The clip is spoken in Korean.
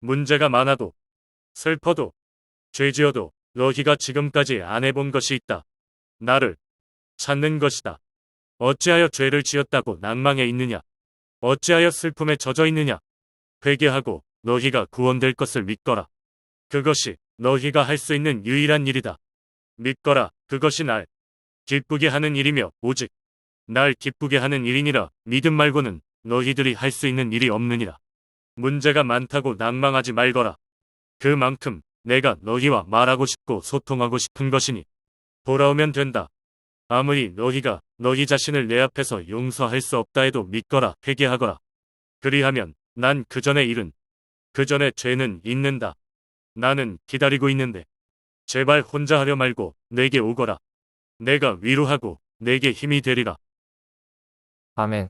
문제가 많아도 슬퍼도 죄지어도 너희가 지금까지 안 해본 것이 있다. 나를 찾는 것이다. 어찌하여 죄를 지었다고 낭망해 있느냐? 어찌하여 슬픔에 젖어 있느냐? 회개하고 너희가 구원될 것을 믿거라. 그것이 너희가 할 수 있는 유일한 일이다. 믿거라. 그것이 날 기쁘게 하는 일이며 오직 날 기쁘게 하는 일이니라. 믿음 말고는 너희들이 할 수 있는 일이 없느니라. 문제가 많다고 낭망하지 말거라. 그만큼 내가 너희와 말하고 싶고 소통하고 싶은 것이니 돌아오면 된다. 아무리 너희가 너희 자신을 내 앞에서 용서할 수 없다 해도 믿거라 회개하거라. 그리하면 난 그 전의 일은 그 전의 죄는 잊는다. 나는 기다리고 있는데 제발 혼자 하려 말고 내게 오거라. 내가 위로하고 내게 힘이 되리라. 아멘.